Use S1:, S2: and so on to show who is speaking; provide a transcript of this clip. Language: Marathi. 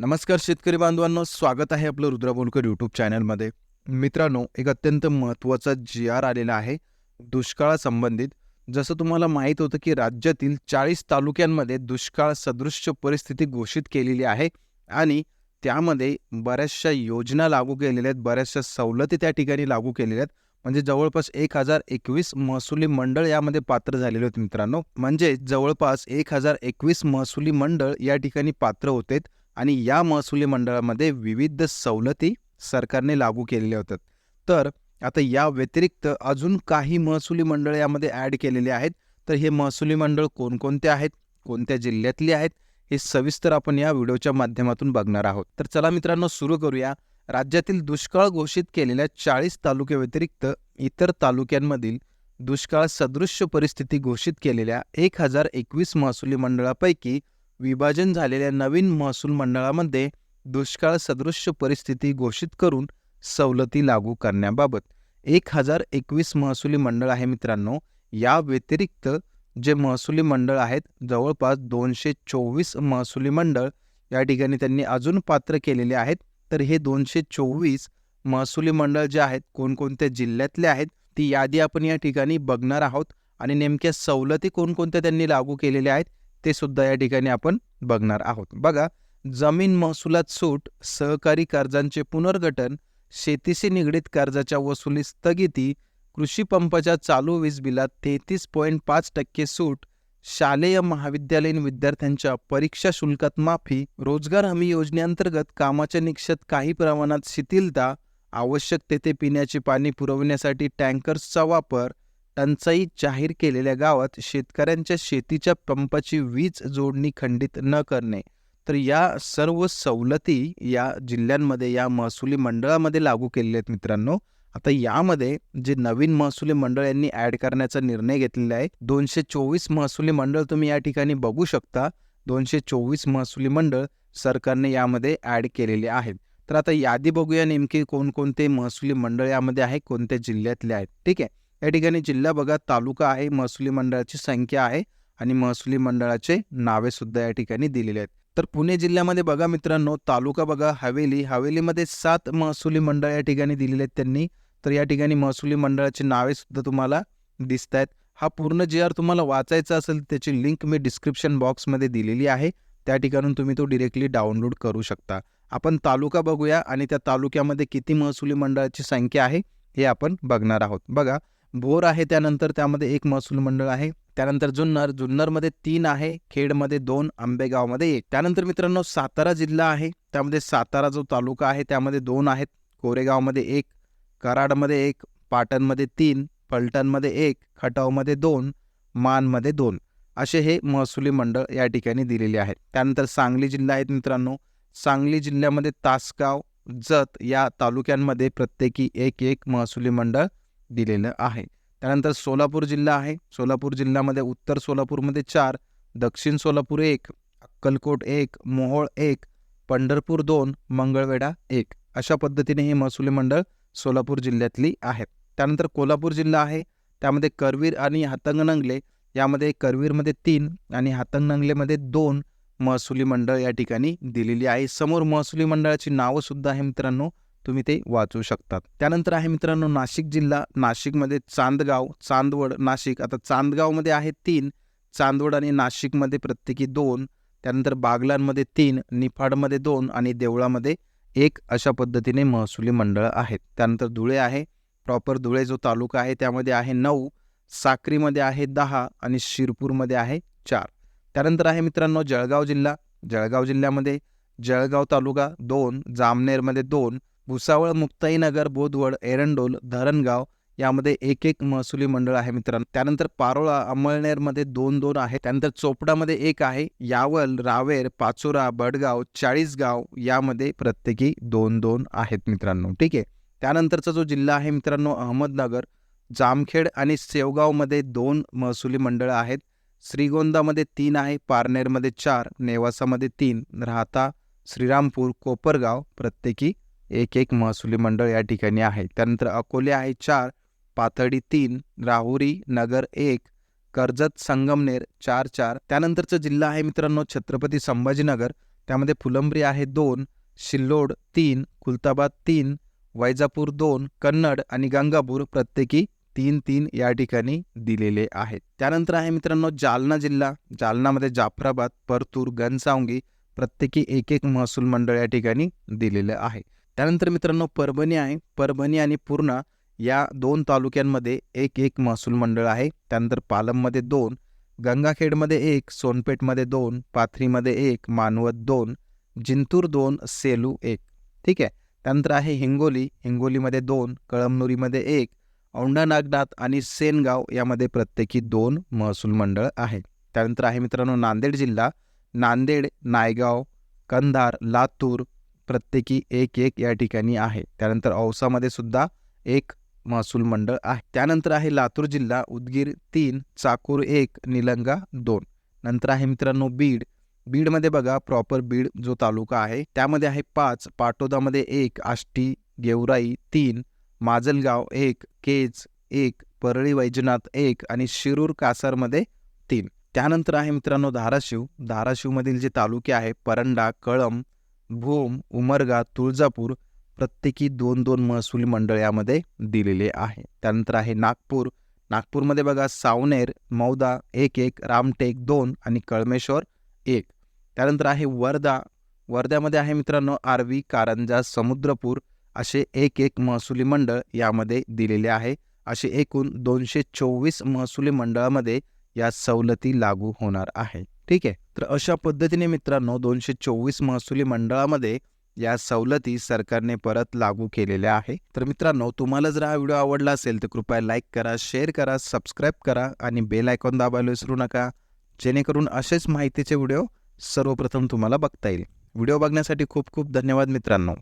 S1: नमस्कार शेतकरी बांधवांनो स्वागत आहे आपलं रुद्रा बोलकर यूट्यूब चॅनलमध्ये मित्रांनो एक अत्यंत महत्त्वाचा जी आर आलेला आहे दुष्काळासंबंधित जसं तुम्हाला माहीत होतं की राज्यातील चाळीस तालुक्यांमध्ये दुष्काळ सदृश्य परिस्थिती घोषित केलेली आहे आणि त्यामध्ये बऱ्याचशा योजना लागू केलेल्या आहेत बऱ्याचशा सवलती त्या ठिकाणी लागू केलेल्या आहेत. म्हणजे जवळपास एक हजार एकवीस महसुली मंडळ यामध्ये पात्र झालेले आहेत मित्रांनो. म्हणजे जवळपास एक हजार एकवीस महसुली मंडळ या ठिकाणी पात्र होते आणि या महसुली मंडळामध्ये विविध सवलती सरकारने लागू केलेल्या होत्या. तर आता या व्यतिरिक्त अजून काही महसुली मंडळ यामध्ये ॲड केलेले आहेत. तर हे महसुली मंडळ कोणकोणते आहेत? कोणत्या जिल्ह्यातली आहेत? हे सविस्तर आपण या व्हिडिओच्या माध्यमातून बघणार आहोत. तर चला मित्रांनो सुरू करूया. राज्यातील दुष्काळ घोषित केलेल्या चाळीस तालुक्याव्यतिरिक्त इतर तालुक्यांमधील दुष्काळ सदृश्य परिस्थिती घोषित केलेल्या एक हजार एकवीस महसुली मंडळापैकी विभाजन झालेल्या नवीन महसूल मंडळामध्ये दुष्काळ सदृश्य परिस्थिती घोषित करून सवलती लागू करण्याबाबत एक हजार एकवीस महसुली मंडळ आहे मित्रांनो. या व्यतिरिक्त जे महसुली मंडळ आहेत जवळपास दोनशे चोवीस महसुली मंडळ या ठिकाणी त्यांनी अजून पात्र केलेले आहेत. तर हे दोनशे चोवीस महसुली मंडळ जे आहेत कोणकोणत्या जिल्ह्यातले आहेत ती यादी आपण या ठिकाणी बघणार आहोत. आणि नेमक्या सवलती कोणकोणत्या त्यांनी लागू केलेल्या आहेत ते सुद्धा या ठिकाणी आपण बघणार आहोत. बघा जमीन महसुलात सूट सहकारी कर्जांचे पुनर्गठन शेतीशी निगडीत कर्जाच्या वसुली स्थगिती कृषी पंपाच्या चालू वीज बिलात तेहतीस पॉईंट पाच टक्के सूट शालेय महाविद्यालयीन विद्यार्थ्यांच्या परीक्षा शुल्कात माफी रोजगार हमी योजनेअंतर्गत कामाच्या निकषात काही प्रमाणात शिथिलता आवश्यक तेथे पिण्याचे पाणी पुरवण्यासाठी टँकर्सचा वापर टंचाई जाहीर केलेल्या गावात शेतकऱ्यांच्या शेतीच्या पंपाची वीज जोडणी खंडित न करणे. तर या सर्व सवलती या जिल्ह्यांमध्ये या महसुली मंडळामध्ये लागू केलेल्या आहेत मित्रांनो. आता यामध्ये जे नवीन महसुली मंडळ यांनी ॲड करण्याचा निर्णय घेतलेला आहे. दोनशे चोवीस महसुली मंडळ तुम्ही या ठिकाणी बघू शकता. दोनशे चोवीस महसुली मंडळ सरकारने यामध्ये ॲड केलेले आहेत. तर आता यादी बघूया नेमकी कोणकोणते महसुली मंडळ यामध्ये आहे कोणत्या जिल्ह्यातले आहेत. ठीक आहे? या ठिकाणी जिल्हा बघा तालुका आहे महसुली मंडळाची संख्या आहे आणि महसुली मंडळाचे नावे सुद्धा या ठिकाणी दिलेले आहेत. तर पुणे जिल्ह्यामध्ये बघा मित्रांनो तालुका बघा हवेली. हवेलीमध्ये सात महसुली मंडळ या ठिकाणी दिलेले आहेत त्यांनी. तर या ठिकाणी महसुली मंडळाची नावे सुद्धा तुम्हाला दिसत आहेत. हा पूर्ण जे आर तुम्हाला वाचायचा असेल त्याची लिंक मी डिस्क्रिप्शन बॉक्समध्ये दिलेली आहे. त्या ठिकाणून तुम्ही तो डिरेक्टली डाउनलोड करू शकता. आपण तालुका बघूया आणि त्या तालुक्यामध्ये किती महसुली मंडळाची संख्या आहे हे आपण बघणार आहोत. बघा भोर आहे त्यानंतर त्यामध्ये एक महसूल मंडळ आहे. त्यानंतर जुन्नर जुन्नरमध्ये तीन आहे खेडमध्ये दोन आंबेगावमध्ये एक. त्यानंतर मित्रांनो सातारा जिल्हा आहे त्यामध्ये सातारा जो तालुका आहे त्यामध्ये दोन आहेत. कोरेगावमध्ये एक कराडमध्ये एक पाटणमध्ये तीन फलटणमध्ये एक खटावमध्ये दोन मानमध्ये दोन. असे हे महसुली मंडळ या ठिकाणी दिलेले आहेत. त्यानंतर सांगली जिल्हा आहेत मित्रांनो. सांगली जिल्ह्यामध्ये तासगाव जत या तालुक्यांमध्ये प्रत्येकी एक एक महसुली मंडळ दिलेलं आहे. त्यानंतर सोलापूर जिल्हा आहे. सोलापूर जिल्ह्यामध्ये उत्तर सोलापूरमध्ये चार दक्षिण सोलापूर एक अक्कलकोट एक मोहोळ एक पंढरपूर दोन मंगळवेढा एक. अशा पद्धतीने हे महसुली मंडळ सोलापूर जिल्ह्यातली आहेत त्यानंतर कोल्हापूर जिल्हा आहे. त्यामध्ये करवीर आणि हातंगनंगले यामध्ये करवीरमध्ये तीन आणि हातंगनंगलेमध्ये दोन महसुली मंडळ या ठिकाणी दिलेली आहे. समोर महसुली मंडळाची नावं सुद्धा आहे मित्रांनो. तुम्ही ते वाचू शकतात. त्यानंतर आहे मित्रांनो नाशिक जिल्हा. नाशिकमध्ये चांदगाव चांदवड नाशिक. आता चांदगावमध्ये आहे तीन चांदवड आणि नाशिकमध्ये प्रत्येकी दोन त्यानंतर बागलांमध्ये तीन निफाडमध्ये दोन आणि देवळामध्ये एक अशा पद्धतीने महसुली मंडळ आहेत. त्यानंतर धुळे आहे प्रॉपर धुळे जो तालुका आहे त्यामध्ये आहे नऊ साक्रीमध्ये आहे दहा आणि शिरपूरमध्ये आहे चार. त्यानंतर आहे मित्रांनो जळगाव जिल्हा. जळगाव जिल्ह्यामध्ये जळगाव तालुका दोन जामनेरमध्ये दोन भुसावळ मुक्ताईनगर बोदवड एरंडोल धरणगाव यामध्ये एक एक महसुली मंडळ आहे मित्रांनो. त्यानंतर पारोळा अमळनेरमध्ये दोन दोन आहे. त्यानंतर चोपडामध्ये एक आहे. यावल रावेर पाचोरा बडगाव चाळीसगाव यामध्ये प्रत्येकी दोन दोन आहेत मित्रांनो. ठीक आहे? त्यानंतरचा जो जिल्हा आहे मित्रांनो अहमदनगर जामखेड आणि सेवगावमध्ये दोन महसुली मंडळं आहेत. श्रीगोंदामध्ये तीन आहे पारनेरमध्ये चार नेवासामध्ये तीन राहता श्रीरामपूर कोपरगाव प्रत्येकी एक एक महसुली मंडळ या ठिकाणी आहे. त्यानंतर अकोले आहे चार पाथडी तीन राहुरी नगर एक कर्जत संगमनेर चार चार. त्यानंतरचा जिल्हा आहे मित्रांनो छत्रपती संभाजीनगर. त्यामध्ये फुलंब्री आहे दोन शिल्लोड तीन खुलताबाद तीन वैजापूर दोन कन्नड आणि गंगापूर प्रत्येकी तीन तीन या ठिकाणी दिलेले आहेत. त्यानंतर आहे मित्रांनो जालना जिल्हा. जालनामध्ये जाफराबाद परतूर घनसावंगी प्रत्येकी एक एक महसूल मंडळ या ठिकाणी दिलेलं आहे. त्यानंतर मित्रांनो परभणी आहे. परभणी आणि पूर्णा या दोन तालुक्यांमध्ये एक एक महसूल मंडळ आहे. त्यानंतर पालममध्ये दोन गंगाखेडमध्ये एक सोनपेठमध्ये दोन पाथरीमध्ये एक मानवत दोन जिंतूर दोन सेलू एक. ठीक आहे? त्यानंतर आहे हिंगोली. हिंगोलीमध्ये दोन कळमनुरीमध्ये एक औंढा नागनाथ आणि सेनगाव यामध्ये प्रत्येकी दोन महसूल मंडळ आहेत त्यानंतर आहे मित्रांनो नांदेड जिल्हा. नांदेड नायगाव कंधार लातूर प्रत्येकी एक एक या ठिकाणी आहे. त्यानंतर औसामध्ये सुद्धा एक महसूल मंडळ आहे. त्यानंतर आहे लातूर जिल्हा उदगीर तीन चाकूर एक निलंगा दोन. नंतर आहे मित्रांनो बीड. बीडमध्ये बघा प्रॉपर बीड जो तालुका आहे त्यामध्ये आहे पाच पाटोदामध्ये एक आष्टी गेवराई तीन माजलगाव एक केज एक परळी वैजनाथ एक आणि शिरूर कासारमध्ये तीन. त्यानंतर आहे मित्रांनो धाराशिव. धाराशिवमधील जे तालुके आहे परंडा कळम भूम उमरगा तुळजापूर प्रत्येकी दोन दोन महसूल मंडळ यामध्ये दिलेले आहे. त्यानंतर आहे नागपूर. नागपूरमध्ये बघा सावनेर मौदा एक एक रामटेक दोन आणि कळमेश्वर एक. त्यानंतर आहे वर्धा. वर्ध्यामध्ये आहे मित्रांनो आर्वी कारंजा समुद्रपूर असे एक एक महसुली मंडळ यामध्ये दिलेले आहे. असे एकूण दोनशे चोवीस महसुली मंडळामध्ये या सवलती लागू होणार आहे. ठीक आहे? तर अशा पद्धतीने मित्रांनो दोनशे चोवीस महसुली मंडळामध्ये या सवलती सरकारने परत लागू केलेल्या आहे. तर मित्रांनो तुम्हाला जर हा व्हिडिओ आवडला असेल तर कृपया लाईक करा शेअर करा सबस्क्राईब करा आणि बेल आयकॉन दाबायला विसरू नका. जेणेकरून असेच माहितीचे व्हिडिओ सर्वप्रथम तुम्हाला बघता येईल. व्हिडिओ बघण्यासाठी खूप खूप धन्यवाद मित्रांनो.